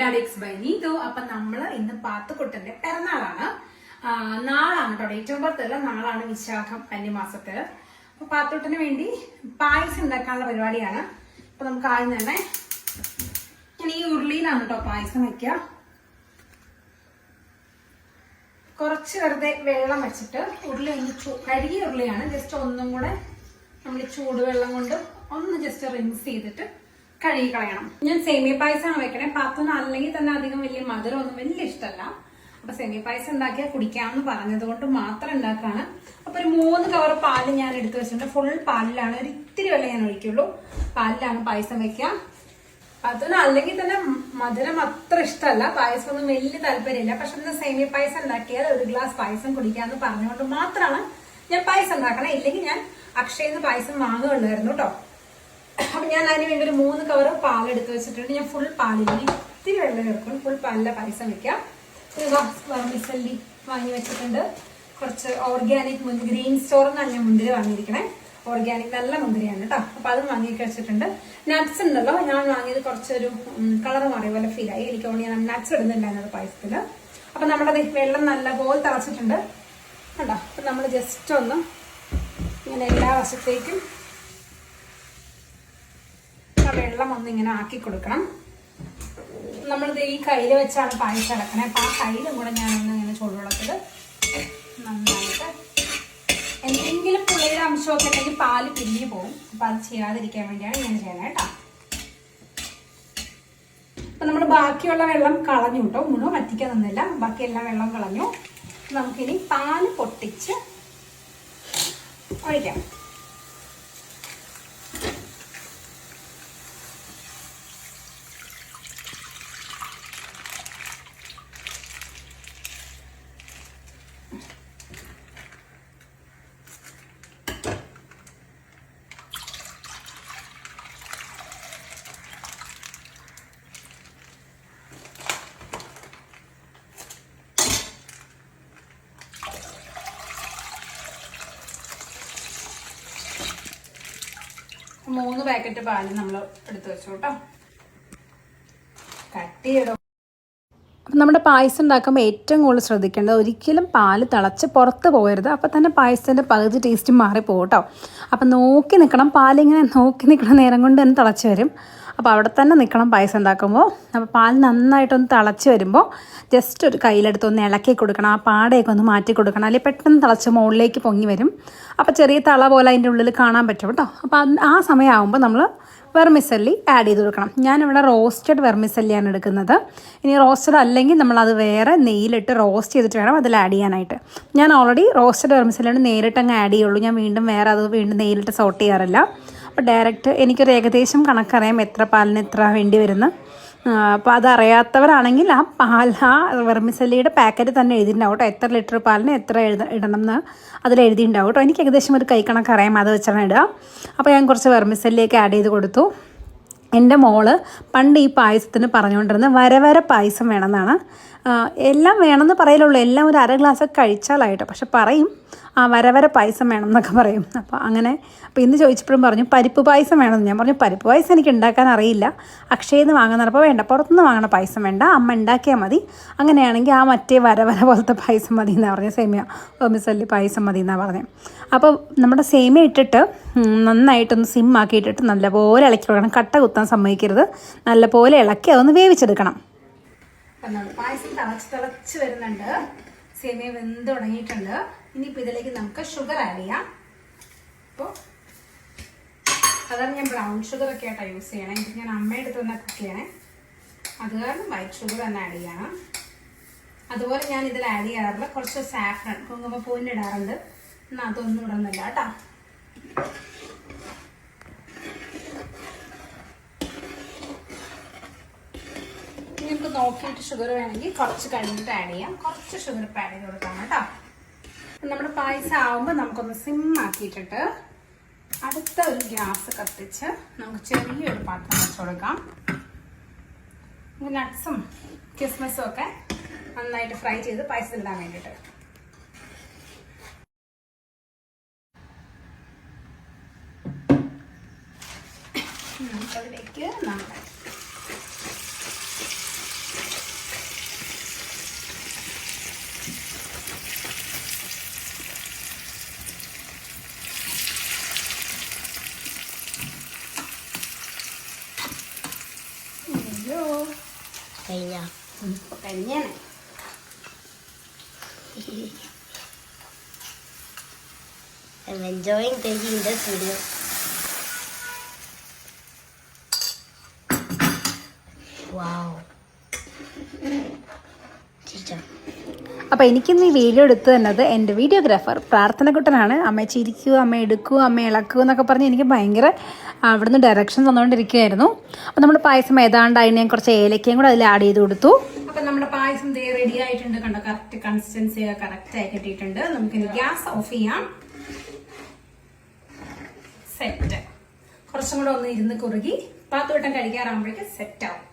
ഡാഡിക്സ് by Neethu അപ്പൊ നമ്മൾ ഇന്ന് പാത്തുക്കുട്ടന്റെ പിറന്നാളാണ്. നാളാണ് കേട്ടോ ഡേറ്റ് ഓഫ് നാളാണ് വിശാഖം കന്നിമാസത്തിൽ അപ്പൊ പാത്തുട്ടന് വേണ്ടി പായസം ഉണ്ടാക്കാനുള്ള പരിപാടിയാണ്. അപ്പൊ നമുക്ക് ആദ്യം തന്നെ ഞാൻ ഈ ഉരുളിയിലാണ് കേട്ടോ പായസം വെക്കുക. കുറച്ച് വെറുതെ വെള്ളം വെച്ചിട്ട് ഉരുളി ഒന്ന് കഴുകിയ ഉരുളിയാണ്. ജസ്റ്റ് ഒന്നും കൂടെ നമ്മൾ ചൂടുവെള്ളം കൊണ്ട് ഒന്ന് ജസ്റ്റ് റിൻസ് ചെയ്തിട്ട് കഴുകി കളയണം ഞാൻ സേമിയ പായസമാണ് വെക്കണേ. പാത്രം അല്ലെങ്കിൽ തന്നെ അധികം വലിയ മധുരം ഒന്നും വലിയ ഇഷ്ടമല്ല. അപ്പൊ സേമിയ പായസം ഉണ്ടാക്കിയാൽ കുടിക്കാമെന്ന് പറഞ്ഞത് കൊണ്ട് മാത്രം ഉണ്ടാക്കാണ്. അപ്പൊ ഒരു മൂന്ന് കവർ പാൽ ഞാൻ എടുത്തു വെച്ചിട്ടുണ്ട്. ഫുൾ പാലിലാണ്. ഒരു ഇത്തിരി വെള്ളം ഞാൻ ഒഴിക്കുള്ളൂ. പാലിലാണ് പായസം വെക്കുക. അതൊന്നും അല്ലെങ്കിൽ തന്നെ മധുരം അത്ര ഇഷ്ടമല്ല. പായസം ഒന്നും വലിയ താല്പര്യമില്ല. പക്ഷെ ഇന്ന് സേമിയ പായസം ഉണ്ടാക്കിയാൽ ഒരു ഗ്ലാസ് പായസം കുടിക്കാമെന്ന് പറഞ്ഞുകൊണ്ട് മാത്രമാണ് ഞാൻ പായസം ഉണ്ടാക്കണം. ഇല്ലെങ്കിൽ ഞാൻ അക്ഷയന്ന് പായസം വാങ്ങുകയുള്ളായിരുന്നു കേട്ടോ. അപ്പൊ ഞാൻ അതിന് വേണ്ടി ഒരു മൂന്ന് കവർ പാൽ എടുത്ത് വെച്ചിട്ടുണ്ട്. ഞാൻ ഫുൾ പാലിൽ ഇത്തിരി വെള്ളം ചേർക്കും. ഫുൾ പാലിലെ പായസം വെക്കാം. മിസല്ലി വാങ്ങി വെച്ചിട്ടുണ്ട്. കുറച്ച് ഓർഗാനിക് മുന്തിരി ഗ്രീൻ സ്റ്റോർ എന്നാണ് ഞാൻ മുന്തിരി വാങ്ങിയിരിക്കണേ. ഓർഗാനിക് നല്ല മുന്തിരിയാണ് കേട്ടോ അപ്പൊ അത് വാങ്ങി വെച്ചിട്ടുണ്ട്. നട്ട്സ് ഉണ്ടല്ലോ. ഞാൻ വാങ്ങിയത് കുറച്ചൊരു കളർ മാറിയ പോലെ ഫീൽ ആയി. എനിക്ക് തോന്നി ഞാൻ നട്ട്സ് ഇടുന്നുണ്ടായിരുന്നു പായസത്തിൽ അപ്പൊ നമ്മുടെ വെള്ളം നല്ലപോലെ തിളച്ചിട്ടുണ്ട്. കണ്ടോ? അപ്പൊ നമ്മൾ ജസ്റ്റ് ഒന്ന് ഇങ്ങനെ എല്ലാ വശത്തേക്കും വെള്ളം ഒന്ന് ഇങ്ങനെ ആക്കി കൊടുക്കണം. നമ്മളിത് ഈ കയ്യിൽ വെച്ചാണ് പായസം അടക്കണേ അപ്പൊ ആ കയ്യിലും കൂടെ ഞാനൊന്ന് ഇങ്ങനെ ചൂടുവെള്ളത്തിൽ നന്നായിട്ട് എന്തെങ്കിലും പുള്ളിയുടെ അംശമൊക്കെ ഉണ്ടെങ്കിൽ പാൽ പിരിഞ്ഞു പോകും അപ്പൊ അത് ചെയ്യാതിരിക്കാൻ വേണ്ടിയാണ് ഇങ്ങനെ ചെയ്യണേ കേട്ടോ. അപ്പൊ നമ്മൾ ബാക്കിയുള്ള വെള്ളം കളഞ്ഞു കേട്ടോ. മുഴുവൻ വറ്റിക്കാൻ നിന്നില്ല. ബാക്കി എല്ലാം വെള്ളം കളഞ്ഞു. നമുക്കിനി പാൽ പൊട്ടിച്ച് ഒഴിക്കാം. മൂന്ന് പാക്കറ്റ് പാൽ നമ്മൾ എടുത്ത് വെച്ചു കേട്ടോ കട്ടിയിടും അപ്പം നമ്മുടെ പായസം ഉണ്ടാക്കുമ്പോൾ ഏറ്റവും കൂടുതൽ ശ്രദ്ധിക്കേണ്ടത് ഒരിക്കലും പാൽ തിളച്ച് പുറത്ത് പോകരുത്. അപ്പോൾ തന്നെ പായസത്തിന്റെ പകുതി ടേസ്റ്റ് മാറിപ്പോകും കേട്ടോ അപ്പം നോക്കി നിൽക്കണം പാലിങ്ങനെ നോക്കി നിൽക്കണം നേരം കൊണ്ട് തന്നെ തിളച്ച് വരും. അപ്പോൾ അവിടെ തന്നെ നിൽക്കണം പായസം ഉണ്ടാക്കുമ്പോൾ അപ്പോൾ പാൽ നന്നായിട്ടൊന്ന് തിളച്ച് വരുമ്പോൾ ജസ്റ്റ് ഒരു കയ്യിലെടുത്ത് ഒന്ന് ഇളക്കി കൊടുക്കണം. ആ പാടയൊക്കെ ഒന്ന് മാറ്റി കൊടുക്കണം. അല്ലെങ്കിൽ പെട്ടെന്ന് തിളച്ച് മുകളിലേക്ക് പൊങ്ങി വരും. അപ്പോൾ ചെറിയ തള പോലെ അതിന്റെ ഉള്ളിൽ കാണാൻ പറ്റും കേട്ടോ. അപ്പോൾ ആ സമയമാകുമ്പോൾ നമ്മൾ വെർമിസല്ലി ആഡ് ചെയ്ത് കൊടുക്കണം. ഞാനിവിടെ റോസ്റ്റഡ് വെർമിസല്ലിയാണ് എടുക്കുന്നത്. ഇനി റോസ്റ്റഡ് അല്ലെങ്കിൽ നമ്മളത് വേറെ നെയ്യിലിട്ട് റോസ്റ്റ് ചെയ്തിട്ട് വേണം അതിൽ ആഡ് ചെയ്യാനായിട്ട്. ഞാൻ ഓൾറെഡി റോസ്റ്റഡ് വെർമിസല്ലിയാണ് നേരിട്ട് അങ്ങ് ആഡ് ചെയ്യുള്ളൂ. ഞാൻ വീണ്ടും വേറെ അത് വീണ്ടും നെയ്യിലിട്ട് സോട്ട് ചെയ്യാറില്ല. അപ്പോൾ ഡയറക്റ്റ് എനിക്കൊരു ഏകദേശം കണക്കറിയാം എത്ര പാലിന് എത്ര വേണ്ടി വരുന്ന. അപ്പോൾ അതറിയാത്തവരാണെങ്കിൽ ആ പാൽ ആ വെർമിസല്ലിയുടെ പാക്കറ്റ് തന്നെ എഴുതിയിട്ടുണ്ടാവും കേട്ടോ. എത്ര ലിറ്റർ പാലിന് എത്ര എഴുത ഇടണം എന്ന് അതിൽ എഴുതിയിട്ടുണ്ടാവും കേട്ടോ. എനിക്ക് ഏകദേശം ഒരു കൈ കണക്കറിയാം അത് വെച്ചാണ് ഇടുക. അപ്പോൾ ഞാൻ കുറച്ച് വെർമിസല്ലിയൊക്കെ ആഡ് ചെയ്ത് കൊടുത്തു. എന്റെ മോൾ പണ്ട് ഈ പായസത്തിന് പറഞ്ഞുകൊണ്ടിരുന്ന വര വര പായസം വേണമെന്നാണ്. എല്ലാം വേണമെന്ന് പറയലുള്ളൂ. എല്ലാം ഒരു അര ഗ്ലാസ് കഴിച്ചാലായിട്ട്. പക്ഷെ പറയും ആ വരവര വര പായസം വേണം എന്നൊക്കെ പറയും. അപ്പോൾ അങ്ങനെ അപ്പോൾ ഇന്ന് ചോദിച്ചപ്പോഴും പറഞ്ഞു പരിപ്പ് പായസം വേണമെന്ന്. ഞാൻ പറഞ്ഞു പരിപ്പ് പായസം എനിക്ക് ഉണ്ടാക്കാൻ അറിയില്ല. അക്ഷയിൽ നിന്ന് വാങ്ങുന്നപ്പോൾ വേണ്ട. പുറത്തുനിന്ന് വാങ്ങണ പായസം വേണ്ട. അമ്മ ഉണ്ടാക്കിയാൽ മതി. അങ്ങനെയാണെങ്കിൽ ആ മറ്റേ വരവര വര പോലത്തെ പായസം മതി എന്നാണ് പറഞ്ഞത് സേമിയ ഓമിസല്ലി പായസം മതി എന്നാണ് പറഞ്ഞത് അപ്പോൾ നമ്മുടെ സേമിയ ഇട്ടിട്ട് നന്നായിട്ടൊന്ന് സിം ആക്കിയിട്ടിട്ട് നല്ലപോലെ ഇളക്കി കൊടുക്കണം. കട്ട കുത്താൻ സമ്മതിക്കരുത്. നല്ലപോലെ ഇളക്കി അതൊന്ന് വേവിച്ചെടുക്കണം. പായസം തിളച്ച് തിളച്ച് വരുന്നുണ്ട്. സേമിയ വെന്ത് തുടങ്ങിയിട്ടുണ്ട് ഇനിയിപ്പോൾ ഇതിലേക്ക് നമുക്ക് ഷുഗർ ആഡ് ചെയ്യാം. അപ്പോൾ സാധാരണ ഞാൻ ബ്രൗൺ ഷുഗർ ഒക്കെ ആയിട്ടാണ് യൂസ് ചെയ്യണേ. എനിക്ക് ഞാൻ അമ്മയെടുത്ത് തന്നെ കുക്ക് ചെയ്യണേ അത് കാരണം വൈറ്റ് ഷുഗർ തന്നെ ആഡ് ചെയ്യണം. അതുപോലെ ഞാൻ ഇതിൽ ആഡ് ചെയ്യാറുള്ള കുറച്ച് സാഫ്രൺ കുങ്കുമപ്പൂവിന്റെ ഇടാറുണ്ട്. എന്നാൽ അതൊന്നും ഇടുന്നില്ല കേട്ടോ. നമുക്ക് നോക്കിയിട്ട് ഷുഗർ വേണമെങ്കിൽ കുറച്ച് കഴിഞ്ഞിട്ട് ആഡ് ചെയ്യാം. കുറച്ച് ഷുഗർ ഇപ്പം ആഡ് ചെയ്ത് കൊടുക്കാം കേട്ടോ. നമ്മുടെ പായസം ആവുമ്പോൾ നമുക്കൊന്ന് സിം ആക്കിയിട്ടിട്ട് അടുത്ത ഒരു ഗ്യാസ് കത്തിച്ച് നമുക്ക് ചെറിയൊരു പാത്രം വെച്ച് കൊടുക്കാം. നട്ട്സും കിസ്മസും ഒക്കെ നന്നായിട്ട് ഫ്രൈ ചെയ്ത് പായസം ഇടാൻ വേണ്ടിയിട്ട്. നമുക്കതിലേക്ക് നമ്മുടെ കഴിഞ്ഞ കഴിഞ്ഞാണ് I'm enjoying taking this video. Wow. അപ്പോൾ എനിക്കിന്ന് ഈ വീഡിയോ എടുത്ത് തന്നത് എന്റെ വീഡിയോഗ്രാഫർ പ്രാർത്ഥനക്കുട്ടനാണ്. അമ്മ ചിരിക്കൂ അമ്മ എടുക്കൂ അമ്മ ഇളക്കൂ എന്നൊക്കെ പറഞ്ഞ് എനിക്ക് ഭയങ്കര അവിടുന്ന് ഡയറക്ഷൻ തന്നുകൊണ്ടിരിക്കുകയായിരുന്നു അപ്പോൾ നമ്മൾ പായസം ഏതാണ്ടായി ഞാൻ കുറച്ച് ഏലക്കയും കൂടെ അതിൽ ആഡ് ചെയ്ത് കൊടുത്തു. അപ്പം നമ്മുടെ പായസം ദേ റെഡി ആയിട്ടുണ്ട് കണ്ടോ? കറക്റ്റ് കൺസിസ്റ്റൻസി കറക്റ്റ് ആയി കിട്ടിയിട്ടുണ്ട്. നമുക്കിനി ഗ്യാസ് ഓഫ് ചെയ്യാം. സെറ്റ് കുറച്ചും കൂടെ ഒന്ന് ഇരുന്ന് കുറുകി പത്ത് വട്ടം കഴിക്കാറാകുമ്പോഴേക്ക് സെറ്റ് ആവും.